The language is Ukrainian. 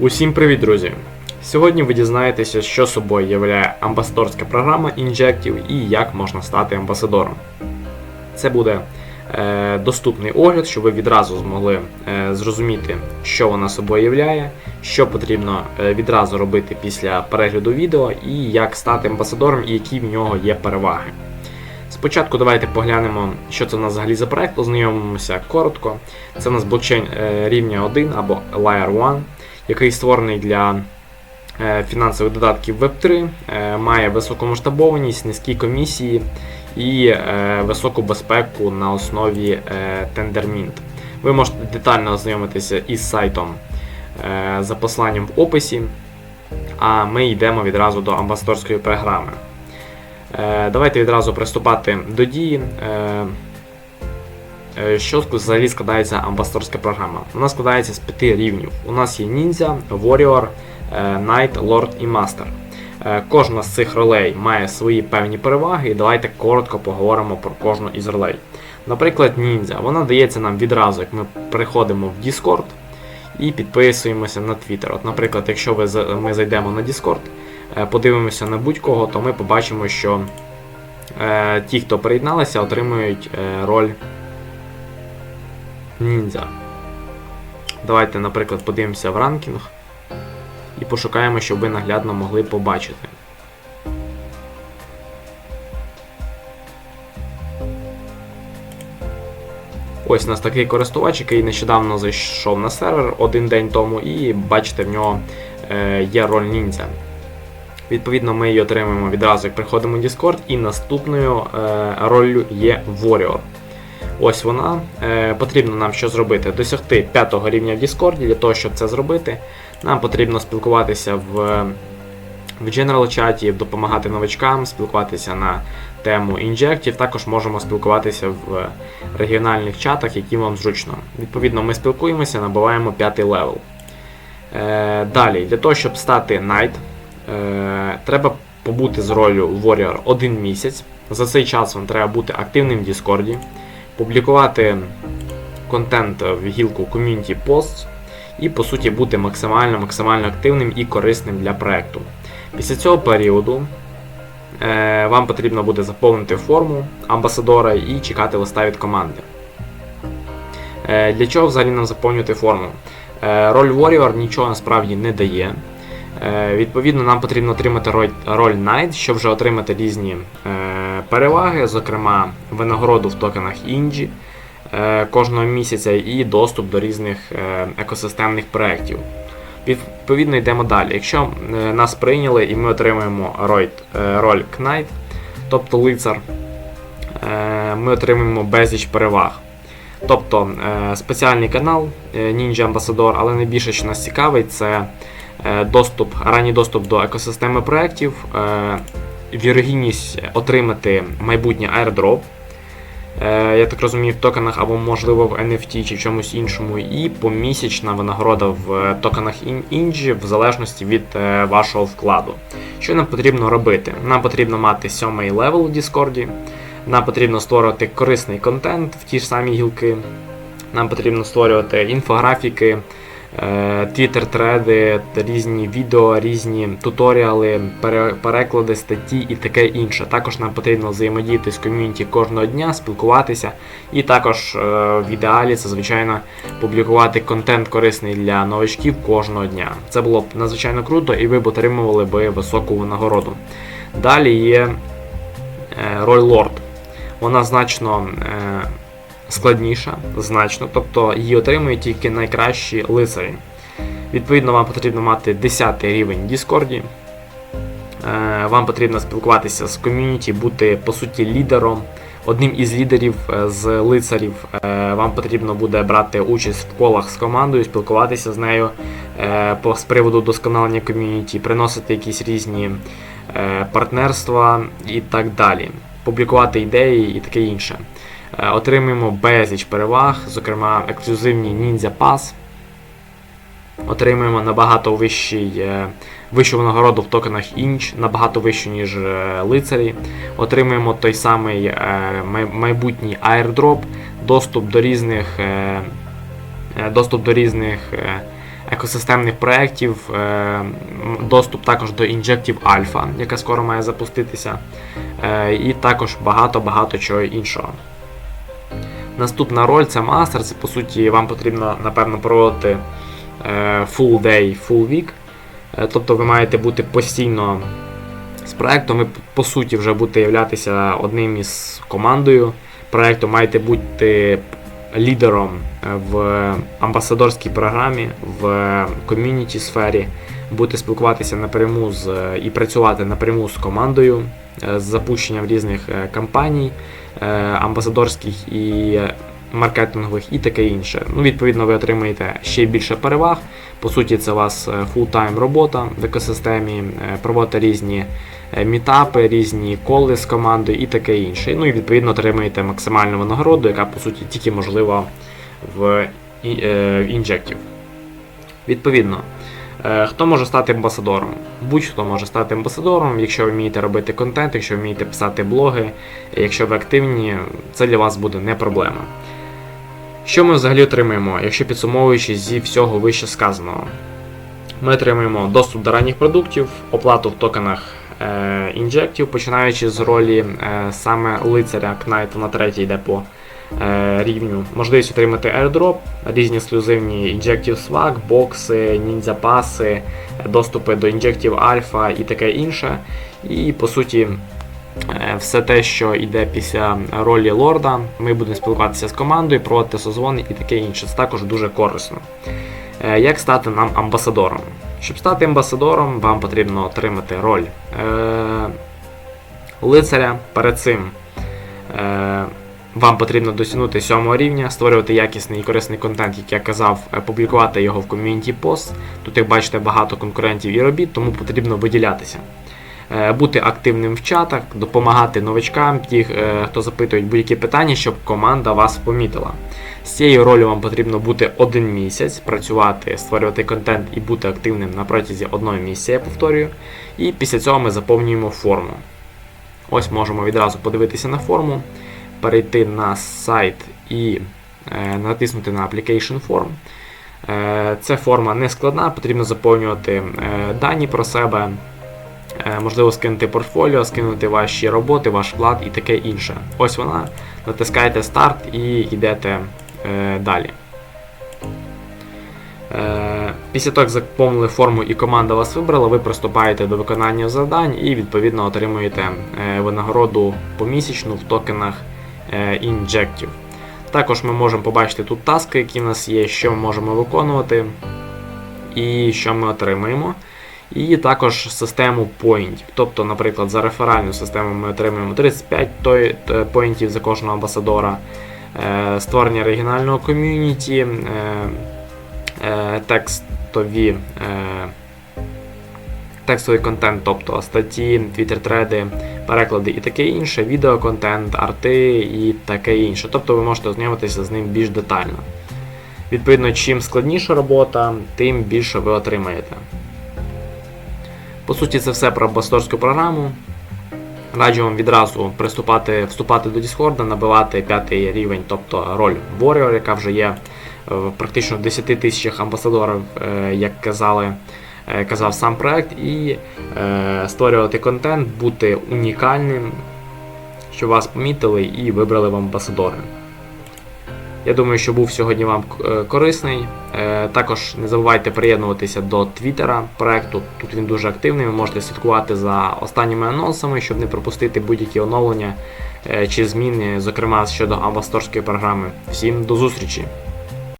Усім привіт, друзі! Сьогодні ви дізнаєтеся, що собою являє амбасадорська програма Injective і як можна стати амбасадором. Це буде е, доступний огляд, щоб ви відразу змогли е, зрозуміти, що вона собою являє, що потрібно е, відразу робити після перегляду відео, і як стати амбасадором, і які в нього є переваги. Спочатку давайте поглянемо, що це в нас взагалі за проект, ознайомимося коротко. Це у нас блокчейн е, рівня 1 або Layer 1, який створений для е, фінансових додатків Web3, е, має високу масштабованість, низькі комісії і е, високу безпеку на основі TenderMint. Ви можете детально ознайомитися із сайтом за посиланням в описі, а ми йдемо відразу до амбасадорської програми. Давайте відразу приступати до дії. Е, Що взагалі складається амбасадорська програма? Вона складається з п'яти рівнів. У нас є ніндзя, Warrior, е, Knight, Lord і Master. Е, Кожна з цих ролей має свої певні переваги, і давайте коротко поговоримо про кожну із ролей. Наприклад, ніндзя. Вона дається нам відразу, як ми переходимо в Discord і підписуємося на Twitter. От, наприклад, якщо ми зайдемо на Discord, подивимося на будь-кого, то ми побачимо, що ті, хто приєдналися, отримують роль ніндзя. Давайте, наприклад, подивимося в ранкінг і пошукаємо, щоб ви наглядно могли побачити. Ось у нас такий користувач, який нещодавно зайшов на сервер один день тому, і бачите, в нього е, є роль ніндзя. Відповідно, ми її отримуємо відразу, як приходимо в Discord, і наступною е, роллю є Warrior. Ось вона. Е, потрібно нам що зробити? Досягти 5 рівня в Discord. Для того, щоб це зробити, нам потрібно спілкуватися в, в General чаті, допомагати новачкам, спілкуватися на тему Injective. Також можемо спілкуватися в регіональних чатах, які вам зручно. Відповідно, ми спілкуємося, набуваємо 5 левел. Е, далі, для того, щоб стати Knight, е, треба побути з ролью Warrior один місяць. За цей час вам треба бути активним в Discord, публікувати контент в гілку Community Posts і, по суті, бути максимально максимально активним і корисним для проекту. Після цього періоду е, вам потрібно буде заповнити форму амбасадора і чекати листа від команди. Е, для чого взагалі нам заповнювати форму? Е, роль Warrior нічого насправді не дає. Е, Відповідно, нам потрібно отримати роль, роль Knight, щоб вже отримати різні е, переваги, зокрема винагороду в токенах Інджі е, кожного місяця і доступ до різних е, екосистемних проєктів. Відповідно, йдемо далі. Якщо е, нас прийняли і ми отримуємо роль, Knight, тобто лицар, ми отримуємо безліч переваг. Тобто спеціальний канал Ninja Ambassador, але найбільше, що нас цікавить, це доступ, ранній доступ до екосистеми проєктів, вірогідність отримати майбутнє airdrop. Е, Я так розумію, в токенах або, можливо, в NFT чи в чомусь іншому, і помісячна винагорода в е, токенах Інджі в залежності від е, вашого вкладу. Що нам потрібно робити? Нам потрібно мати сьомий левел у Discord, нам потрібно створювати корисний контент в ті ж самі гілки, нам потрібно створювати інфографіки, твіттер-треди, різні відео, різні туторіали, переклади, статті і таке інше. Також нам потрібно взаємодіяти з ком'юніті кожного дня, спілкуватися, і також е, в ідеалі це, звичайно, публікувати контент корисний для новачків кожного дня. Це було б надзвичайно круто, і ви б отримували би високу винагороду. Далі є е, роль лорд. Вона значно е, складніша, значно, тобто її отримують тільки найкращі лицарі. Відповідно, вам потрібно мати 10 рівень Discord. Е, Вам потрібно спілкуватися з ком'юніті, бути по суті лідером, одним із лідерів е, з лицарів. Е, Вам потрібно буде брати участь в колах з командою, спілкуватися з нею з приводу досконалення ком'юніті, приносити якісь різні партнерства і так далі, публікувати ідеї і таке інше. Е, Отримуємо безліч переваг, зокрема ексклюзивні Ninja Pass. Отримуємо набагато вищий, е, вищу винагороду в токенах інч, набагато вищу, ніж е, лицарі. Отримуємо той самий майбутній airdrop, доступ до різних, доступ до різних екосистемних проєктів, доступ також до Injective Alpha, яка скоро має запуститися, і також багато-багато чого іншого. Наступна роль це мастер. Це по суті вам потрібно напевно проводити е, full day, full week. Е, Тобто ви маєте бути постійно з проектом, ви по суті вже будете являтися одним із командою проекту, маєте бути лідером е, в амбасадорській програмі, в ком'юніті сфері, будете спілкуватися напряму з і працювати напряму з командою з запущенням різних кампаній амбасадорських і е, маркетингових і таке інше. Ну, відповідно, ви отримаєте ще більше переваг. По суті, це у вас е, фултайм робота в екосистемі, е, проводите різні е, мітапи, різні коли з командою і таке інше. Ну і відповідно отримаєте максимальну винагороду, яка по суті тільки можлива в е, інжектів. Відповідно, е, хто може стати амбасадором? Будь-хто може стати амбасадором, якщо ви вмієте робити контент, якщо ви вмієте писати блоги, якщо ви активні, це для вас буде не проблема. Що ми взагалі отримаємо, якщо підсумовуючи зі всього вище сказаного? Ми отримаємо доступ до ранніх продуктів, оплату в токенах е, інжектів, починаючи з ролі е, саме лицаря Кнайта на третій йде по е, рівню. Можливість отримати airdrop, різні ексклюзивні інжектів swag, бокси, ніндзя паси, доступи до інжектів альфа і таке інше. І по суті. Е, Все те, що йде після ролі лорда, ми будемо спілкуватися з командою, проводити созвони і таке інше. Це також дуже корисно. Е, Як стати нам амбасадором? Щоб стати амбасадором, вам потрібно отримати роль е, лицаря. Перед цим е, вам потрібно досягнути сьомого рівня, створювати якісний і корисний контент, як я казав, е, публікувати його в ком'юніті пост. Тут, як бачите, багато конкурентів і робіт, тому потрібно виділятися. Е, Бути активним в чатах, допомагати новачкам, ті, е, хто запитують будь-які питання, щоб команда вас помітила. З цією ролью вам потрібно бути один місяць, працювати, створювати контент і бути активним на протязі одного місяця, я повторюю. І після цього ми заповнюємо форму. Ось можемо відразу подивитися на форму, перейти на сайт і е, натиснути на Application Form. Це форма не складна, потрібно заповнювати е, дані про себе, е, можливо, скинути портфоліо, скинути ваші роботи, ваш вклад і таке інше. Ось вона. Натискаєте старт і йдете далі. Після того, як заповнили форму і команда вас вибрала, ви приступаєте до виконання завдань і відповідно отримуєте винагороду помісячну в токенах інжектів. Також ми можемо побачити тут таски, які в нас є, що ми можемо виконувати і що ми отримуємо. І також систему поінтів. Тобто, наприклад, за реферальну систему ми отримуємо 35 той- поінтів за кожного амбасадора, е, створення оригінального ком'юніті, е, е, текстові, е, текстовий контент, тобто статті, твіттер-треди, переклади і таке інше, відеоконтент, арти і таке інше. Тобто ви можете ознайомитися з ним більш детально. Відповідно, чим складніша робота, тим більше ви отримаєте. По суті, це все про амбасадорську програму. Раджу вам відразу приступати, вступати до Discord, набивати п'ятий рівень, тобто роль Warrior, яка вже є е, практично в 10 тисячах амбасадорів, е, як казали, казав сам проект, і е, створювати контент, бути унікальним, щоб вас помітили і вибрали в амбасадори. Я думаю, що був сьогодні вам е, корисний. Е, Також не забувайте приєднуватися до Твіттера проекту. Тут він дуже активний. Ви можете слідкувати за останніми анонсами, щоб не пропустити будь-які оновлення е, чи зміни, зокрема щодо амбасадорської програми. Всім до зустрічі!